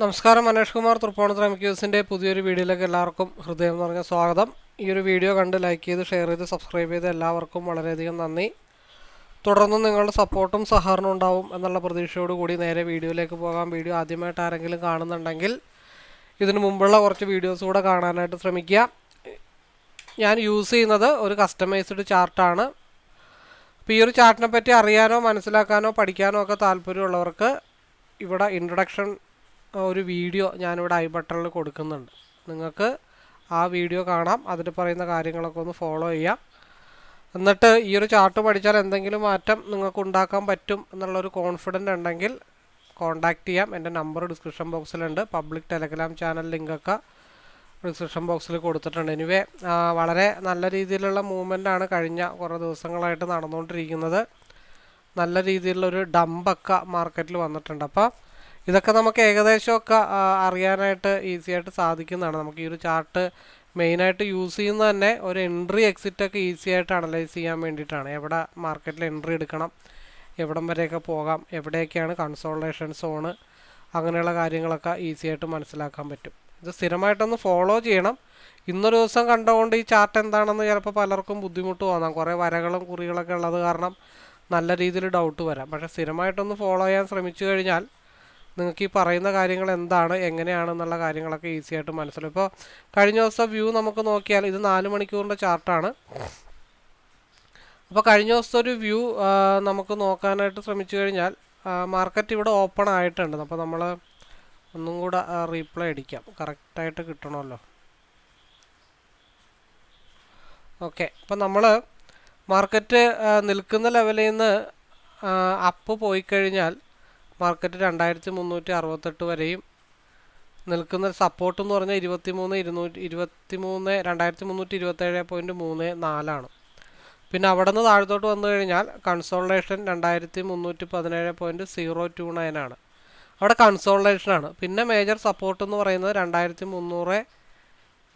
നമസ്കാരം മനേഷ് കുമാർ തൃപ്പോണത്തറ എം ക്യൂസിന്റെ പുതിയൊരു വീഡിയോയിലേക്ക് എല്ലാവർക്കും ഹൃദയം നിറഞ്ഞ സ്വാഗതം. ഈ ഒരു വീഡിയോ കണ്ട് ലൈക്ക് ചെയ്ത് ഷെയർ ചെയ്ത് സബ്സ്ക്രൈബ് ചെയ്ത് എല്ലാവർക്കും വളരെയധികം നന്ദി. തുടർന്നും നിങ്ങളുടെ സപ്പോർട്ടും സഹകരണവും ഉണ്ടാവും എന്നുള്ള പ്രതീക്ഷയോട് കൂടി നേരെ വീഡിയോയിലേക്ക് പോകാം. വീഡിയോ ആദ്യമായിട്ട് ആരെങ്കിലും കാണുന്നുണ്ടെങ്കിൽ ഇതിനു മുമ്പുള്ള കുറച്ച് വീഡിയോസ് കൂടെ കാണാനായിട്ട് ശ്രമിക്കുക. ഞാൻ യൂസ് ചെയ്യുന്നത് ഒരു കസ്റ്റമൈസ്ഡ് ചാർട്ടാണ് അപ്പോൾ ഈ ഒരു ചാർട്ടിനെ പറ്റി അറിയാനോ മനസ്സിലാക്കാനോ പഠിക്കാനോ ഒക്കെ താല്പര്യമുള്ളവർക്ക് ഇവിടെ ഇൻട്രൊഡക്ഷൻ ഒരു വീഡിയോ ഞാനിവിടെ ഐ ബട്ടണിൽ കൊടുക്കുന്നുണ്ട്. നിങ്ങൾക്ക് ആ വീഡിയോ കാണാം. അതിൽ പറയുന്ന കാര്യങ്ങളൊക്കെ ഒന്ന് ഫോളോ ചെയ്യാം. എന്നിട്ട് ഈ ഒരു ചാർട്ട് പഠിച്ചാൽ എന്തെങ്കിലും മാറ്റം നിങ്ങൾക്ക് ഉണ്ടാക്കാൻ പറ്റും എന്നുള്ളൊരു കോൺഫിഡന്റ് ഉണ്ടെങ്കിൽ കോൺടാക്റ്റ് ചെയ്യാം. എന്റെ നമ്പർ ഡിസ്ക്രിപ്ഷൻ ബോക്സിലുണ്ട് പബ്ലിക് ടെലഗ്രാം ചാനൽ ലിങ്കൊക്കെ ഡിസ്ക്രിപ്ഷൻ ബോക്സിൽ കൊടുത്തിട്ടുണ്ട്. എനിവേ വളരെ നല്ല രീതിയിലുള്ള മൂവ്മെന്റാണ് കഴിഞ്ഞ കുറേ ദിവസങ്ങളായിട്ട് നടന്നുകൊണ്ടിരിക്കുന്നത്. നല്ല രീതിയിലുള്ളൊരു ഡമ്പൊക്കെ മാർക്കറ്റിൽ വന്നിട്ടുണ്ട്. അപ്പോൾ ഇതൊക്കെ നമുക്ക് ഏകദേശമൊക്കെ അറിയാനായിട്ട് ഈസി ആയിട്ട് സാധിക്കുന്നതാണ്. നമുക്ക് ഈ ഒരു ചാർട്ട് മെയിനായിട്ട് യൂസ് ചെയ്യുന്നത് തന്നെ ഒരു എൻട്രി എക്സിറ്റ് ഒക്കെ ഈസി ആയിട്ട് അനലൈസ് ചെയ്യാൻ വേണ്ടിയിട്ടാണ്. എവിടെ മാർക്കറ്റിൽ എൻട്രി എടുക്കണം എവിടം വരെയൊക്കെ പോകാം എവിടെയൊക്കെയാണ് കൺസോൾട്ടേഷൻ സോണ് അങ്ങനെയുള്ള കാര്യങ്ങളൊക്കെ ഈസി ആയിട്ട് മനസ്സിലാക്കാൻ പറ്റും. ഇത് സ്ഥിരമായിട്ടൊന്ന് ഫോളോ ചെയ്യണം. ഇന്നൊരു ദിവസം കണ്ടുകൊണ്ട് ഈ ചാർട്ട് എന്താണെന്ന് ചിലപ്പോൾ പലർക്കും ബുദ്ധിമുട്ട് തോന്നാം. കുറേ വരകളും കുറികളൊക്കെ ഉള്ളത് കാരണം നല്ല രീതിയിൽ ഡൗട്ട് വരാം. പക്ഷേ സ്ഥിരമായിട്ടൊന്ന് ഫോളോ ചെയ്യാൻ ശ്രമിച്ചു കഴിഞ്ഞാൽ നിങ്ങൾക്ക് ഈ പറയുന്ന കാര്യങ്ങൾ എന്താണ് എങ്ങനെയാണെന്നുള്ള കാര്യങ്ങളൊക്കെ ഈസി ആയിട്ട് മനസ്സിലാവും. ഇപ്പോൾ കഴിഞ്ഞ ദിവസം വ്യൂ നമുക്ക് നോക്കിയാൽ ഇത് നാല് മണിക്കൂറിന്റെ ചാർട്ടാണ് അപ്പോൾ കഴിഞ്ഞ ദിവസത്തെ ഒരു വ്യൂ നമുക്ക് നോക്കാനായിട്ട് ശ്രമിച്ചു കഴിഞ്ഞാൽ മാർക്കറ്റ് ഇവിടെ ഓപ്പൺ ആയിട്ടുണ്ട്. അപ്പോൾ നമ്മൾ ഒന്നും കൂടെ റീപ്ലൈ അടിക്കാം. കറക്റ്റായിട്ട് കിട്ടണമല്ലോ. ഓക്കെ അപ്പം നമ്മൾ മാർക്കറ്റ് നിൽക്കുന്ന ലെവലിൽ നിന്ന് അപ്പ് പോയി കഴിഞ്ഞാൽ മാർക്കറ്റ് രണ്ടായിരത്തി മുന്നൂറ്റി അറുപത്തെട്ട് വരെയും നിൽക്കുന്ന സപ്പോർട്ട് എന്ന് പറഞ്ഞാൽ ഇരുപത്തി മൂന്ന് ഇരുന്നൂറ്റി ഇരുപത്തി മൂന്ന് രണ്ടായിരത്തി മുന്നൂറ്റി ഇരുപത്തേഴ് പോയിന്റ് മൂന്ന് നാലാണ് പിന്നെ അവിടെ നിന്ന് താഴത്തോട്ട് വന്നു കഴിഞ്ഞാൽ കൺസോൾട്ടേഷൻ രണ്ടായിരത്തി മുന്നൂറ്റി പതിനേഴ് പോയിന്റ് സീറോ ടു നയൻ ആണ്. അവിടെ കൺസോൾട്ടേഷനാണ് പിന്നെ മേജർ സപ്പോർട്ട് എന്ന് പറയുന്നത് രണ്ടായിരത്തി മുന്നൂറ്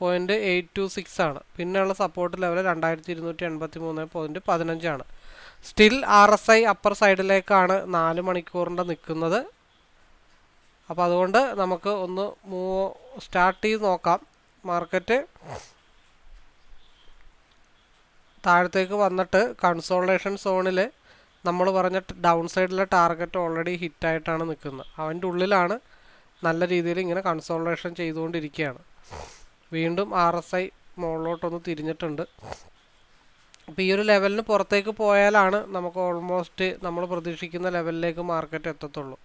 പോയിന്റ് എയ്റ്റ് ടു സിക്സ് ആണ്. പിന്നെയുള്ള സപ്പോർട്ട് ലെവൽ രണ്ടായിരത്തി ഇരുന്നൂറ്റി എൺപത്തി മൂന്ന് point പതിനഞ്ചാണ് still R S I upper സൈഡിലേക്കാണ് നാല് മണിക്കൂറിന്റെ നിൽക്കുന്നത്. അപ്പോൾ അതുകൊണ്ട് നമുക്ക് ഒന്ന് മൂ സ്റ്റാർട്ട് ചെയ്ത് നോക്കാം. മാർക്കറ്റ് താഴത്തേക്ക് വന്നിട്ട് കൺസോൾട്ടേഷൻ സോണിൽ നമ്മൾ പറഞ്ഞ ഡൗൺ സൈഡിലെ ടാർഗറ്റ് ഓൾറെഡി ഹിറ്റായിട്ടാണ് നിൽക്കുന്നത്. അവന്റെ ഉള്ളിലാണ് നല്ല രീതിയിൽ ഇങ്ങനെ കൺസോൾട്ടേഷൻ ചെയ്തുകൊണ്ടിരിക്കുകയാണ്. വീണ്ടും ആർ എസ് ഐ മുകളിലോട്ടൊന്ന് തിരിഞ്ഞിട്ടുണ്ട്. അപ്പോൾ ഈ ഒരു ലെവലിന് പുറത്തേക്ക് പോയാലാണ് നമുക്ക് ഓൾമോസ്റ്റ് നമ്മൾ പ്രതീക്ഷിക്കുന്ന ലെവലിലേക്ക് മാർക്കറ്റ് എത്തത്തുള്ളൂ.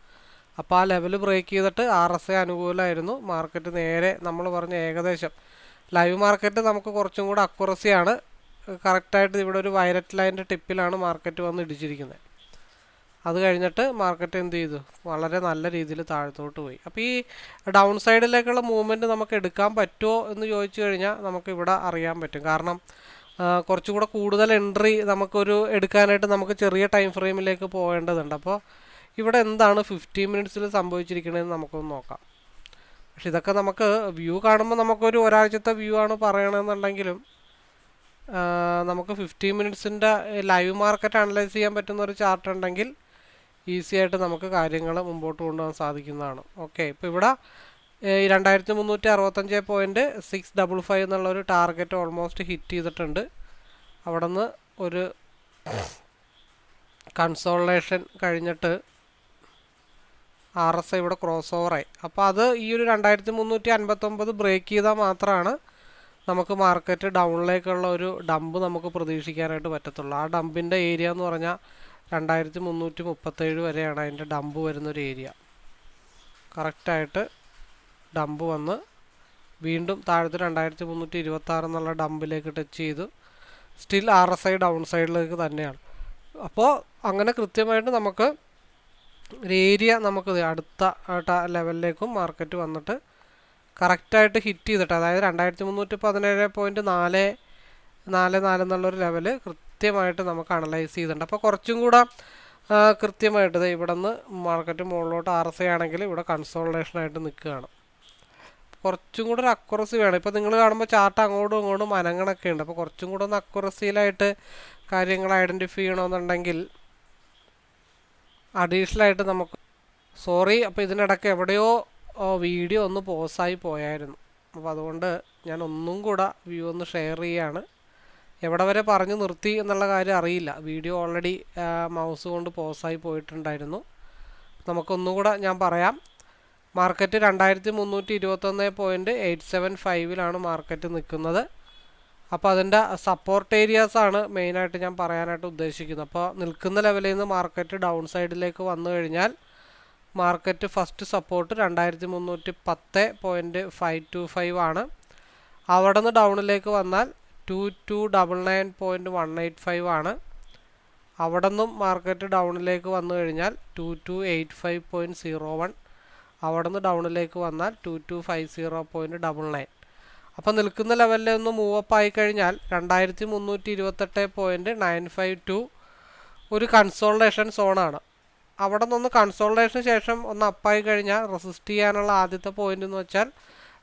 അപ്പോൾ ആ ലെവൽ ബ്രേക്ക് ചെയ്തിട്ട് ആർ എസ് ഐ അനുകൂലമായിരുന്നു. മാർക്കറ്റ് നേരെ നമ്മൾ പറഞ്ഞ ഏകദേശം ലൈവ് മാർക്കറ്റ് നമുക്ക് കുറച്ചും കൂടെ അക്യുറസിയാണ് കറക്റ്റായിട്ട് ഇവിടെ ഒരു വയലറ്റ് ലൈന്റെ ടിപ്പിലാണ് മാർക്കറ്റ് വന്ന് ഇടിച്ചിരിക്കുന്നത്. അത് കഴിഞ്ഞിട്ട് മാർക്കറ്റ് എന്ത് ചെയ്തു? വളരെ നല്ല രീതിയിൽ താഴത്തോട്ട് പോയി. അപ്പോൾ ഈ ഡൗൺ സൈഡിലേക്കുള്ള മൂവ്മെന്റ് നമുക്ക് എടുക്കാൻ പറ്റുമോ എന്ന് ചോദിച്ചു കഴിഞ്ഞാൽ നമുക്ക് ഇവിടെ അറിയാൻ പറ്റും. കാരണം കുറച്ചുകൂടെ കൂടുതൽ എൻട്രി നമുക്കൊരു എടുക്കാനായിട്ട് നമുക്ക് ചെറിയ ടൈം ഫ്രെയിമിലേക്ക് പോകേണ്ടതുണ്ട്. അപ്പോൾ ഇവിടെ എന്താണ് ഫിഫ്റ്റീൻ മിനിറ്റ്സിൽ സംഭവിച്ചിരിക്കണതെന്ന് നമുക്കൊന്ന് നോക്കാം. പക്ഷെ ഇതൊക്കെ നമുക്ക് വ്യൂ കാണുമ്പോൾ നമുക്കൊരു ഒരാഴ്ചത്തെ വ്യൂ ആണ് പറയണമെന്നുണ്ടെങ്കിലും നമുക്ക് ഫിഫ്റ്റീൻ മിനിറ്റ്സിന്റെ ലൈവ് മാർക്കറ്റ് അനലൈസ് ചെയ്യാൻ പറ്റുന്ന ഒരു ചാർട്ട് ഉണ്ടെങ്കിൽ ഈസി ആയിട്ട് നമുക്ക് കാര്യങ്ങൾ മുമ്പോട്ട് കൊണ്ടുപോകാൻ സാധിക്കുന്നതാണ്. ഓക്കെ ഇപ്പോൾ ഇവിടെ രണ്ടായിരത്തി മുന്നൂറ്റി അറുപത്തഞ്ച് പോയിന്റ് സിക്സ് ഡബിൾ ഫൈവ് എന്നുള്ളൊരു ടാർഗറ്റ് ഓൾമോസ്റ്റ് ഹിറ്റ് ചെയ്തിട്ടുണ്ട്. അവിടെ നിന്ന് ഒരു കൺസോളേഷൻ കഴിഞ്ഞിട്ട് ആർ എസ് ഇവിടെ ക്രോസ് ഓവറായി. അപ്പോൾ അത് ഈ ഒരു രണ്ടായിരത്തി മുന്നൂറ്റി അൻപത്തൊമ്പത് ബ്രേക്ക് ചെയ്താൽ മാത്രമാണ് നമുക്ക് മാർക്കറ്റ് ഡൗണിലേക്കുള്ള ഒരു ഡംപ് നമുക്ക് പ്രതീക്ഷിക്കാനായിട്ട് പറ്റത്തുള്ളൂ. ആ ഡമ്പിന്റെ ഏരിയ എന്ന് പറഞ്ഞാൽ രണ്ടായിരത്തി മുന്നൂറ്റി മുപ്പത്തേഴ് വരെയാണ് അതിന്റെ ഡമ്പ് വരുന്നൊരു ഏരിയ. കറക്റ്റായിട്ട് ഡമ്പ് വന്ന് വീണ്ടും താഴത്ത് രണ്ടായിരത്തി മുന്നൂറ്റി ഇരുപത്തി ആറ് എന്നുള്ള ഡമ്പിലേക്ക് ടച്ച് ചെയ്തു still R S I down സൈഡിലേക്ക് തന്നെയാണ്. അപ്പോൾ അങ്ങനെ കൃത്യമായിട്ട് നമുക്ക് ഒരു ഏരിയ നമുക്ക് അടുത്ത ലെവലിലേക്കും മാർക്കറ്റ് വന്നിട്ട് കറക്റ്റായിട്ട് ഹിറ്റ് ചെയ്തിട്ട് അതായത് രണ്ടായിരത്തി മുന്നൂറ്റി പതിനേഴ് പോയിന്റ് നാല് നാല് നാല് എന്നുള്ളൊരു ലെവൽ കൃത്യമായിട്ട് നമുക്ക് അനലൈസ് ചെയ്തിട്ടുണ്ട്. അപ്പോൾ കുറച്ചും കൂടെ കൃത്യമായിട്ട് ഇവിടെ നിന്ന് മാർക്കറ്റ് മുകളിലോട്ട് ആർ എസ് ആണെങ്കിൽ ഇവിടെ കൺസോൾട്ടേഷനായിട്ട് നിൽക്കുകയാണ്. കുറച്ചും കൂടെ ഒരു അക്യുറസി വേണം. ഇപ്പോൾ നിങ്ങൾ കാണുമ്പോൾ ചാർട്ട് അങ്ങോട്ടും ഇങ്ങോട്ടും അനങ്ങണൊക്കെ ഉണ്ട്. അപ്പോൾ കുറച്ചും കൂടെ ഒന്ന് അക്യുറസിയിലായിട്ട് കാര്യങ്ങൾ ഐഡന്റിഫൈ ചെയ്യണമെന്നുണ്ടെങ്കിൽ അഡീഷണലായിട്ട് നമുക്ക് സോറി അപ്പോൾ ഇതിനിടയ്ക്ക് എവിടെയോ വീഡിയോ ഒന്ന് പോസായി പോയായിരുന്നു. അപ്പോൾ അതുകൊണ്ട് ഞാൻ ഒന്നും കൂടെ വ്യൂ ഒന്ന് ഷെയർ ചെയ്യാണ്. എവിടെ വരെ പറഞ്ഞു നിർത്തി എന്നുള്ള കാര്യം അറിയില്ല. വീഡിയോ ഓൾറെഡി മൗസ് കൊണ്ട് പോസായി പോയിട്ടുണ്ടായിരുന്നു. നമുക്കൊന്നുകൂടെ ഞാൻ പറയാം. മാർക്കറ്റ് രണ്ടായിരത്തി മുന്നൂറ്റി ഇരുപത്തൊന്ന് പോയിന്റ് എയ്റ്റ് സെവൻ ഫൈവിലാണ് മാർക്കറ്റ് നിൽക്കുന്നത്. അപ്പോൾ അതിന്റെ സപ്പോർട്ട് ഏരിയാസാണ് മെയിനായിട്ട് ഞാൻ പറയാനായിട്ട് ഉദ്ദേശിക്കുന്നത്. അപ്പോൾ നിൽക്കുന്ന ലെവലിൽ നിന്ന് മാർക്കറ്റ് ഡൗൺ സൈഡിലേക്ക് വന്നു കഴിഞ്ഞാൽ മാർക്കറ്റ് ഫസ്റ്റ് സപ്പോർട്ട് രണ്ടായിരത്തി മുന്നൂറ്റി പത്ത് പോയിന്റ് ഫൈവ് ടു ഫൈവ് ആണ്. അവിടെ നിന്ന് ഡൗണിലേക്ക് വന്നാൽ two two double nine point one eight five ആണ്. അവിടെ നിന്നും മാർക്കറ്റ് ഡൗണിലേക്ക് വന്നു കഴിഞ്ഞാൽ two two eight five point zero one അവിടെ നിന്ന് ഡൗണിലേക്ക് വന്നാൽ two two five zero point double nine അപ്പോൾ നിൽക്കുന്ന ലെവലിൽ ഒന്ന് അപ്പ് ആയി കഴിഞ്ഞാൽ രണ്ടായിരത്തി മുന്നൂറ്റി ഇരുപത്തെട്ട് പോയിന്റ് നയൻ ഫൈവ് ടു ഒരു കൺസോൾട്ടേഷൻ സോണാണ് അവിടെ നിന്ന് കൺസോൾട്ടേഷന് ശേഷം ഒന്ന് അപ്പായി കഴിഞ്ഞാൽ റെസിസ്റ്റ് ചെയ്യാനുള്ള ആദ്യത്തെ പോയിന്റ് എന്ന് വെച്ചാൽ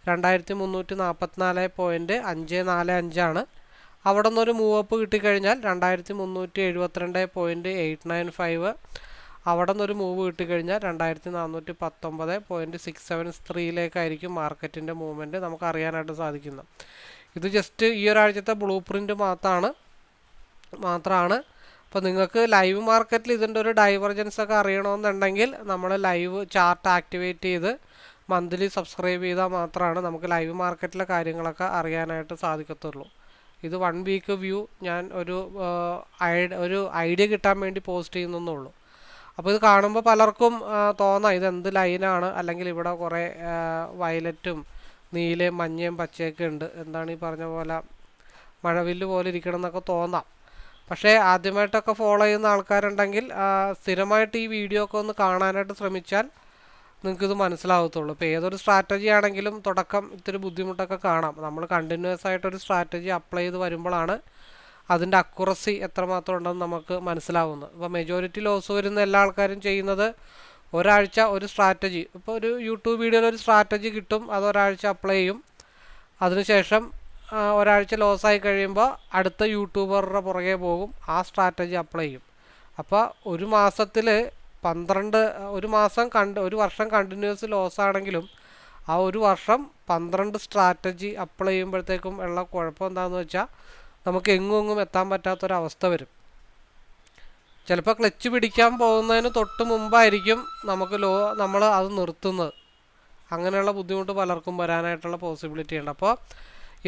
രണ്ടായിരത്തി മുന്നൂറ്റി നാൽപ്പത്തിനാല് പോയിന്റ് അഞ്ച് നാല് അഞ്ചാണ്. അവിടെ നിന്നൊരു മൂവപ്പ് കിട്ടിക്കഴിഞ്ഞാൽ രണ്ടായിരത്തി മുന്നൂറ്റി എഴുപത്തിരണ്ട് പോയിന്റ് എയ്റ്റ് നയൻ ഫൈവ്. അവിടെ നിന്നൊരു മൂവ് കിട്ടിക്കഴിഞ്ഞാൽ രണ്ടായിരത്തി നാനൂറ്റി പത്തൊമ്പത് പോയിന്റ് സിക്സ് സെവൻ ത്രീയിലേക്കായിരിക്കും മാർക്കറ്റിന്റെ മൂവ്മെന്റ് നമുക്ക് അറിയാനായിട്ട് സാധിക്കുന്നത്. ഇത് ജസ്റ്റ് ഈ ഒരാഴ്ചത്തെ ബ്ലൂ പ്രിന്റ് മാത്രമാണ് മാത്രമാണ്. അപ്പോൾ നിങ്ങൾക്ക് ലൈവ് മാർക്കറ്റിൽ ഇതിന്റെ ഒരു ഡൈവർജൻസ് ഒക്കെ അറിയണമെന്നുണ്ടെങ്കിൽ നമ്മൾ ലൈവ് ചാർട്ട് ആക്ടിവേറ്റ് ചെയ്ത് മന്ത്ലി സബ്സ്ക്രൈബ് ചെയ്താൽ മാത്രമാണ് നമുക്ക് ലൈവ് മാർക്കറ്റിലെ കാര്യങ്ങളൊക്കെ അറിയാനായിട്ട് സാധിക്കത്തുള്ളൂ. ഇത് വൺ വീക്ക് വ്യൂ ഞാൻ ഒരു ഒരു ഐഡിയ കിട്ടാൻ വേണ്ടി പോസ്റ്റ് ചെയ്യുന്നുള്ളൂ അപ്പോൾ ഇത് കാണുമ്പോൾ പലർക്കും തോന്നാം ഇത് എന്ത് ലൈനാണ് അല്ലെങ്കിൽ ഇവിടെ കുറേ വയലറ്റും നീലയും മഞ്ഞയും പച്ചയൊക്കെ ഉണ്ട്. എന്താണ് ഈ പറഞ്ഞ പോലെ മഴവില്ല് പോലെ ഇരിക്കണം എന്നൊക്കെ തോന്നാം. പക്ഷേ ആദ്യമായിട്ടൊക്കെ ഫോളോ ചെയ്യുന്ന ആൾക്കാരുണ്ടെങ്കിൽ സ്ഥിരമായിട്ട് ഈ വീഡിയോ ഒക്കെ ഒന്ന് കാണാനായിട്ട് ശ്രമിച്ചാൽ നിങ്ങൾക്കിത് മനസ്സിലാവത്തുള്ളൂ. ഇപ്പോൾ ഏതൊരു സ്ട്രാറ്റജി ആണെങ്കിലും തുടക്കം ഇത്തിരി ബുദ്ധിമുട്ടൊക്കെ കാണാം. നമ്മൾ കണ്ടിന്യൂസ് ആയിട്ടൊരു സ്ട്രാറ്റജി അപ്ലൈ ചെയ്ത് വരുമ്പോഴാണ് അതിന്റെ അക്കുറസി എത്രമാത്രം ഉണ്ടെന്ന് നമുക്ക് മനസ്സിലാവുന്നത്. അപ്പോൾ മെജോറിറ്റി ലോസ് വരുന്ന എല്ലാ ആൾക്കാരും ചെയ്യുന്നത് ഒരാഴ്ച ഒരു സ്ട്രാറ്റജി ഇപ്പോൾ ഒരു യൂട്യൂബ് വീഡിയോയിൽ ഒരു സ്ട്രാറ്റജി കിട്ടും അത് ഒരാഴ്ച അപ്ലൈ ചെയ്യും. അതിനുശേഷം ഒരാഴ്ച ലോസായി കഴിയുമ്പോൾ അടുത്ത യൂട്യൂബറുടെ പുറകെ പോകും ആ സ്ട്രാറ്റജി അപ്ലൈ ചെയ്യും. അപ്പോൾ ഒരു മാസത്തിൽ പന്ത്രണ്ട് ഒരു മാസം കണ്ട് ഒരു വർഷം കണ്ടിന്യൂസ് ലോസ് ആണെങ്കിലും ആ ഒരു വർഷം പന്ത്രണ്ട് സ്ട്രാറ്റജി അപ്ലൈ ചെയ്യുമ്പോഴത്തേക്കും ഉള്ള കുഴപ്പം എന്താണെന്ന് വെച്ചാൽ നമുക്ക് എങ്ങും എങ്ങും എത്താൻ പറ്റാത്തൊരവസ്ഥ വരും. ചിലപ്പോൾ ക്ലച്ച് പിടിക്കാൻ പോകുന്നതിന് തൊട്ട് മുമ്പായിരിക്കും നമുക്ക് ലോ നമ്മൾ അത് നിർത്തുന്നത്. അങ്ങനെയുള്ള ബുദ്ധിമുട്ട് പലർക്കും വരാനായിട്ടുള്ള പോസിബിലിറ്റി ഉണ്ട്. അപ്പോൾ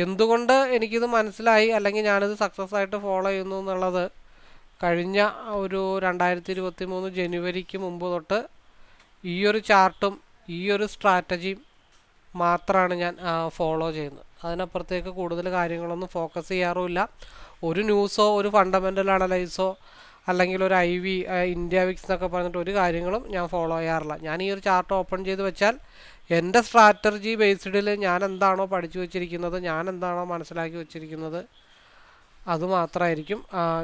എന്തുകൊണ്ട് എനിക്കിത് മനസ്സിലായി? അല്ലെങ്കിൽ ഞാനിത് സക്സസ് ആയിട്ട് ഫോളോ ചെയ്യുന്നു എന്നുള്ളത് കഴിഞ്ഞ ഒരു രണ്ടായിരത്തി ഇരുപത്തി മൂന്ന് ജനുവരിക്ക് മുമ്പ് തൊട്ട് ഈ ഒരു ചാർട്ടും ഈ ഒരു സ്ട്രാറ്റജിയും മാത്രമാണ് ഞാൻ ഫോളോ ചെയ്യുന്നത്. അതിനപ്പുറത്തേക്ക് കൂടുതൽ കാര്യങ്ങളൊന്നും ഫോക്കസ് ചെയ്യാറുമില്ല. ഒരു ന്യൂസോ ഒരു ഫണ്ടമെന്റൽ അനലൈസോ അല്ലെങ്കിൽ ഒരു ഐ വി ഇന്ത്യ വിക്സ് എന്നൊക്കെ പറഞ്ഞിട്ട് ഒരു കാര്യങ്ങളും ഞാൻ ഫോളോ ചെയ്യാറില്ല. ഞാൻ ഈ ഒരു ചാർട്ട് ഓപ്പൺ ചെയ്ത് വെച്ചാൽ എന്റെ സ്ട്രാറ്റജി ബേസ്ഡിൽ ഞാൻ എന്താണോ പഠിച്ചു വെച്ചിരിക്കുന്നത് ഞാൻ എന്താണോ മനസ്സിലാക്കി വെച്ചിരിക്കുന്നത് അത് മാത്രമായിരിക്കും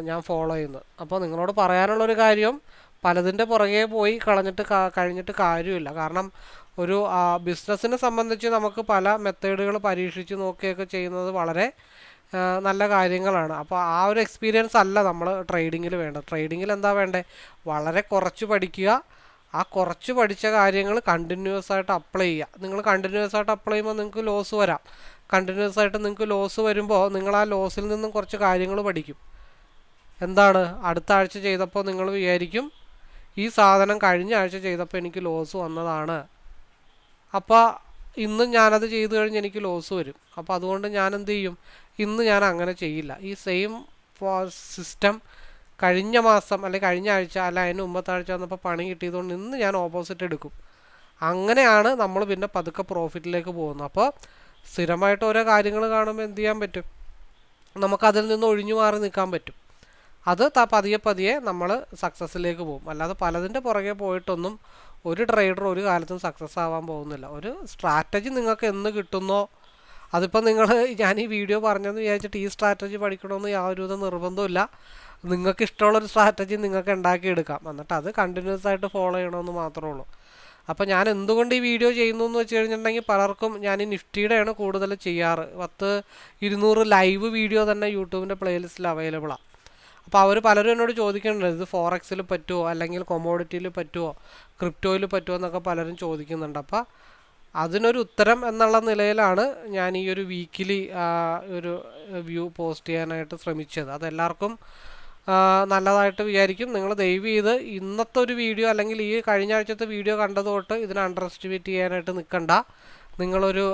ഞാൻ ഫോളോ ചെയ്യുന്നത്. അപ്പോൾ നിങ്ങളോട് പറയാനുള്ളൊരു കാര്യം പലതിന്റെ പുറകെ പോയി കളഞ്ഞിട്ട് കഴിഞ്ഞിട്ട് കാര്യമില്ല. കാരണം ഒരു ബിസിനസ്സിനെ സംബന്ധിച്ച് നമുക്ക് പല മെത്തേഡുകൾ പരീക്ഷിച്ച് നോക്കിയൊക്കെ ചെയ്യുന്നത് വളരെ നല്ല കാര്യങ്ങളാണ്. അപ്പോൾ ആ ഒരു എക്സ്പീരിയൻസ് അല്ല നമ്മൾ ട്രേഡിങ്ങിൽ വേണ്ടത്. ട്രേഡിങ്ങിൽ എന്താ വേണ്ടേ? വളരെ കുറച്ച് പഠിക്കുക. ആ കുറച്ച് പഠിച്ച കാര്യങ്ങൾ കണ്ടിന്യൂസ് ആയിട്ട് അപ്ലൈ ചെയ്യുക. നിങ്ങൾ കണ്ടിന്യൂസ് ആയിട്ട് അപ്ലൈ ചെയ്യുമ്പോൾ നിങ്ങൾക്ക് ലോസ് വരാം. കണ്ടിന്യൂസ് ആയിട്ട് നിങ്ങൾക്ക് ലോസ് വരുമ്പോൾ നിങ്ങൾ ആ ലോസിൽ നിന്നും കുറച്ച് കാര്യങ്ങൾ പഠിക്കും. എന്താണ്? അടുത്ത ആഴ്ച ചെയ്തപ്പോൾ നിങ്ങൾ വിചാരിക്കും ഈ സാധനം കഴിഞ്ഞ ആഴ്ച ചെയ്തപ്പോൾ എനിക്ക് ലോസ് വന്നതാണ്. അപ്പോൾ ഇന്ന് ഞാനത് ചെയ്തു കഴിഞ്ഞ് എനിക്ക് ലോസ് വരും. അപ്പോൾ അതുകൊണ്ട് ഞാൻ എന്ത് ചെയ്യും? ഇന്ന് ഞാൻ അങ്ങനെ ചെയ്യില്ല. ഈ സെയിം സിസ്റ്റം കഴിഞ്ഞ മാസം അല്ലെങ്കിൽ കഴിഞ്ഞ ആഴ്ച അല്ല അതിന് മുമ്പത്തെ ആഴ്ച വന്നപ്പോൾ പണി കിട്ടിയതുകൊണ്ട് ഇന്ന് ഞാൻ ഓപ്പോസിറ്റ് എടുക്കും. അങ്ങനെയാണ് നമ്മൾ പിന്നെ പതുക്കെ പ്രോഫിറ്റിലേക്ക് പോകുന്നത്. അപ്പോൾ സ്ഥിരമായിട്ട് ഓരോ കാര്യങ്ങൾ കാണുമ്പോൾ എന്ത് ചെയ്യാൻ പറ്റും? നമുക്കതിൽ നിന്ന് ഒഴിഞ്ഞു മാറി നിൽക്കാൻ പറ്റും. അത് പതിയെ പതിയെ നമ്മൾ സക്സസ്സിലേക്ക് പോകും. അല്ലാതെ പലതിന്റെ പുറകെ പോയിട്ടൊന്നും ഒരു ട്രേഡർ ഒരു കാലത്തും സക്സസ് ആവാൻ പോകുന്നില്ല. ഒരു സ്ട്രാറ്റജി നിങ്ങൾക്ക് എന്ന് കിട്ടുന്നോ? അതിപ്പോൾ നിങ്ങൾ ഞാൻ ഈ വീഡിയോ പറഞ്ഞെന്ന് വിചാരിച്ചിട്ട് ഈ സ്ട്രാറ്റജി പഠിക്കണമെന്ന് യാതൊരുവിധ നിർബന്ധമില്ല നിങ്ങൾക്ക് ഇഷ്ടമുള്ളൊരു സ്ട്രാറ്റജി നിങ്ങൾക്ക് ഉണ്ടാക്കിയെടുക്കാം. എന്നിട്ട് അത് കണ്ടിന്യൂസ് ആയിട്ട് ഫോളോ ചെയ്യണമെന്ന് മാത്രമേ ഉള്ളൂ. അപ്പോൾ ഞാൻ എന്തുകൊണ്ട് ഈ വീഡിയോ ചെയ്യുന്നു എന്ന് വെച്ച് കഴിഞ്ഞിട്ടുണ്ടെങ്കിൽ പലർക്കും ഞാൻ ഈ നിഫ്റ്റിയുടെയാണ് കൂടുതൽ ചെയ്യാറ്. പത്ത് ഇരുന്നൂറ് ലൈവ് വീഡിയോ തന്നെ യൂട്യൂബിന്റെ പ്ലേലിസ്റ്റിൽ അവൈലബിളാണ് അപ്പോൾ അവർ പലരും എന്നോട് ചോദിക്കുന്നുണ്ട് ഇത് ഫോറക്സിൽ പറ്റുമോ അല്ലെങ്കിൽ കൊമോഡിറ്റിയിൽ പറ്റുമോ ക്രിപ്റ്റോയിൽ പറ്റുമോ എന്നൊക്കെ പലരും ചോദിക്കുന്നുണ്ട്. അപ്പോൾ അതിനൊരു ഉത്തരം എന്നുള്ള നിലയിലാണ് ഞാൻ ഈ ഒരു വീക്കിലി ഒരു വ്യൂ പോസ്റ്റ് ചെയ്യാനായിട്ട് ശ്രമിച്ചത്. അതെല്ലാവർക്കും നല്ലതായിട്ട് വിചാരിക്കും. നിങ്ങൾ ദയവ് ചെയ്ത് ഇന്നത്തെ ഒരു വീഡിയോ അല്ലെങ്കിൽ ഈ കഴിഞ്ഞ ആഴ്ചത്തെ വീഡിയോ കണ്ടത് തൊട്ട് ഇതിനെ അണ്ടർ എസ്റ്റിമേറ്റ് ചെയ്യാനായിട്ട് നിൽക്കണ്ട നിങ്ങളൊരു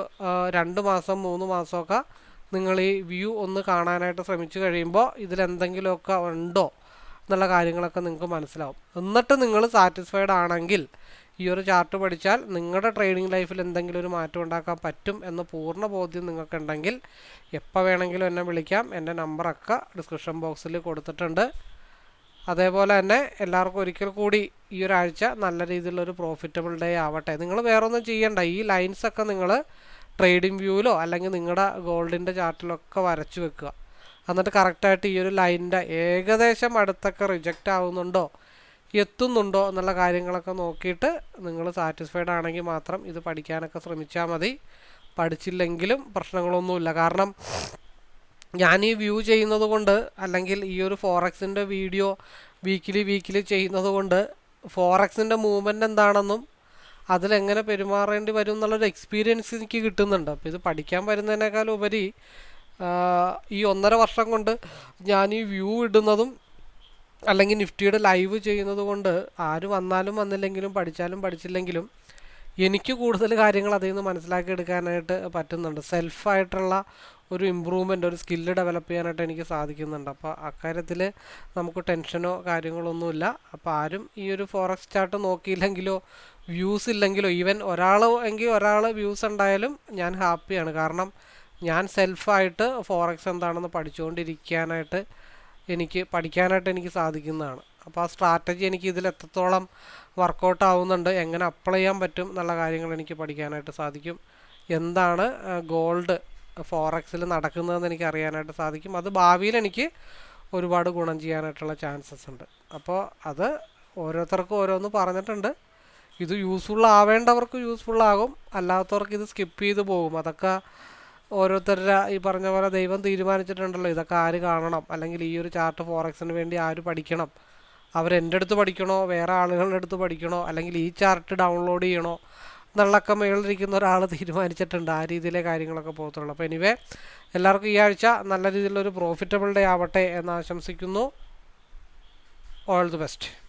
രണ്ട് മാസം മൂന്ന് മാസമൊക്കെ നിങ്ങൾ ഈ വ്യൂ ഒന്ന് കാണാനായിട്ട് ശ്രമിച്ചു കഴിയുമ്പോൾ ഇതിലെന്തെങ്കിലുമൊക്കെ ഉണ്ടോ എന്നുള്ള കാര്യങ്ങളൊക്കെ നിങ്ങൾക്ക് മനസ്സിലാവും. എന്നിട്ട് നിങ്ങൾ സാറ്റിസ്ഫൈഡ് ആണെങ്കിൽ ഈ ഒരു ചാർട്ട് പഠിച്ചാൽ നിങ്ങളുടെ ട്രേഡിംഗ് ലൈഫിൽ എന്തെങ്കിലും ഒരു മാറ്റം ഉണ്ടാക്കാൻ പറ്റും എന്ന പൂർണ ബോധ്യം നിങ്ങൾക്കുണ്ടെങ്കിൽ എപ്പോൾ വേണമെങ്കിലും എന്നെ വിളിക്കാം. എന്റെ നമ്പറൊക്കെ ഡിസ്ക്രിപ്ഷൻ ബോക്സിൽ കൊടുത്തിട്ടുണ്ട്. അതേപോലെ തന്നെ എല്ലാവർക്കും ഒരിക്കൽ കൂടി ഈ ഒരാഴ്ച നല്ല രീതിയിലുള്ളൊരു പ്രോഫിറ്റബിൾ ഡേ ആവട്ടെ. നിങ്ങൾ വേറൊന്നും ചെയ്യണ്ട. ഈ ലൈൻസൊക്കെ നിങ്ങൾ ട്രേഡിംഗ് വ്യൂവിലോ അല്ലെങ്കിൽ നിങ്ങളുടെ ഗോൾഡിന്റെ ചാർട്ടിലൊക്കെ വരച്ചു വെക്കുക. എന്നിട്ട് കറക്റ്റായിട്ട് ഈ ഒരു ലൈനിന്റെ ഏകദേശം അടുത്തൊക്കെ റിജക്റ്റ് ആവുന്നുണ്ടോ? എത്തുന്നുണ്ടോ എന്നുള്ള കാര്യങ്ങളൊക്കെ നോക്കിയിട്ട് നിങ്ങൾ സാറ്റിസ്ഫൈഡ് ആണെങ്കിൽ മാത്രം ഇത് പഠിക്കാനൊക്കെ ശ്രമിച്ചാൽ മതി. പഠിച്ചില്ലെങ്കിലും പ്രശ്നങ്ങളൊന്നുമില്ല. കാരണം ഞാൻ ഈ വ്യൂ ചെയ്യുന്നത് കൊണ്ട് അല്ലെങ്കിൽ ഈ ഒരു ഫോറക്സിന്റെ വീഡിയോ വീക്കിലി വീക്കിലി ചെയ്യുന്നത് കൊണ്ട് ഫോറക്സിന്റെ മൂവ്മെന്റ് എന്താണെന്നും അതിലെങ്ങനെ പെരുമാറേണ്ടി വരും എന്നുള്ളൊരു എക്സ്പീരിയൻസ് എനിക്ക് കിട്ടുന്നുണ്ട്. അപ്പോൾ ഇത് പഠിക്കാൻ വരുന്നതിനേക്കാൾ ഉപരി ഈ ഒന്നര വർഷം കൊണ്ട് ഞാൻ ഈ വ്യൂ ഇടുന്നതും അല്ലെങ്കിൽ നിഫ്റ്റിയുടെ ലൈവ് ചെയ്യുന്നത് കൊണ്ട് ആര് വന്നാലും വന്നില്ലെങ്കിലും പഠിച്ചാലും പഠിച്ചില്ലെങ്കിലും എനിക്ക് കൂടുതൽ കാര്യങ്ങൾ അതിൽ നിന്ന് മനസ്സിലാക്കി എടുക്കാനായിട്ട് പറ്റുന്നുണ്ട്. സെൽഫായിട്ടുള്ള ഒരു ഇമ്പ്രൂവ്മെന്റ് ഒരു സ്കില്ല് ഡെവലപ്പ് ചെയ്യാനായിട്ട് എനിക്ക് സാധിക്കുന്നുണ്ട്. അപ്പോൾ അക്കാര്യത്തിൽ നമുക്ക് ടെൻഷനോ കാര്യങ്ങളൊന്നുമില്ല. അപ്പോൾ ആരും ഈ ഒരു ഫോറക്സ് ചാർട്ട് നോക്കിയില്ലെങ്കിലോ വ്യൂസ് ഇല്ലെങ്കിലോ ഈവൻ ഒരാൾ എങ്കിൽ ഒരാൾ വ്യൂസ് ഉണ്ടായാലും ഞാൻ ഹാപ്പിയാണ്. കാരണം ഞാൻ സെൽഫായിട്ട് ഫോറക്സ് എന്താണെന്ന് പഠിച്ചുകൊണ്ടിരിക്കാനായിട്ട് എനിക്ക് പഠിക്കാനായിട്ട് എനിക്ക് സാധിക്കുന്നതാണ്. അപ്പോൾ ആ സ്ട്രാറ്റജി എനിക്ക് ഇതിൽ എത്രത്തോളം വർക്കൗട്ട് ആവുന്നുണ്ട് എങ്ങനെ അപ്ലൈ ചെയ്യാൻ പറ്റും എന്നുള്ള കാര്യങ്ങൾ എനിക്ക് പഠിക്കാനായിട്ട് സാധിക്കും. എന്താണ് ഗോൾഡ് ഫോറക്സിൽ നടക്കുന്നതെന്ന് എനിക്ക് അറിയാനായിട്ട് സാധിക്കും. അത് ഭാവിയിൽ എനിക്ക് ഒരുപാട് ഗുണം ചെയ്യാനായിട്ടുള്ള ചാൻസസ് ഉണ്ട്. അപ്പോൾ അത് ഓരോരുത്തർക്കും ഓരോന്ന് പറഞ്ഞിട്ടുണ്ട്. ഇത് യൂസ്ഫുൾ ആവേണ്ടവർക്ക് യൂസ്ഫുൾ ആകും അല്ലാത്തവർക്ക് ഇത് സ്കിപ്പ് ചെയ്ത് പോകും. അതൊക്കെ ഓരോരുത്തരുടെ ഈ പറഞ്ഞ പോലെ ദൈവം തീരുമാനിച്ചിട്ടുണ്ടല്ലോ ഇതൊക്കെ ആര് കാണണം? അല്ലെങ്കിൽ ഈ ഒരു ചാർട്ട് ഫോറക്സിന് വേണ്ടി ആര് പഠിക്കണം? അവരെന്റെ അടുത്ത് പഠിക്കണോ? വേറെ ആളുകളുടെ അടുത്ത് പഠിക്കണോ? അല്ലെങ്കിൽ ഈ ചാർട്ട് ഡൗൺലോഡ് ചെയ്യണോ? എന്നുള്ളൊക്കെ മേളിലിരിക്കുന്ന ഒരാൾ തീരുമാനിച്ചിട്ടുണ്ട് ആ രീതിയിലെ കാര്യങ്ങളൊക്കെ പോകത്തുള്ളൂ. അപ്പോൾ എനിവേ എല്ലാവർക്കും ഈ ആഴ്ച നല്ല രീതിയിലൊരു പ്രോഫിറ്റബിൾ ഡേ ആവട്ടെ എന്ന് ആശംസിക്കുന്നു. All the best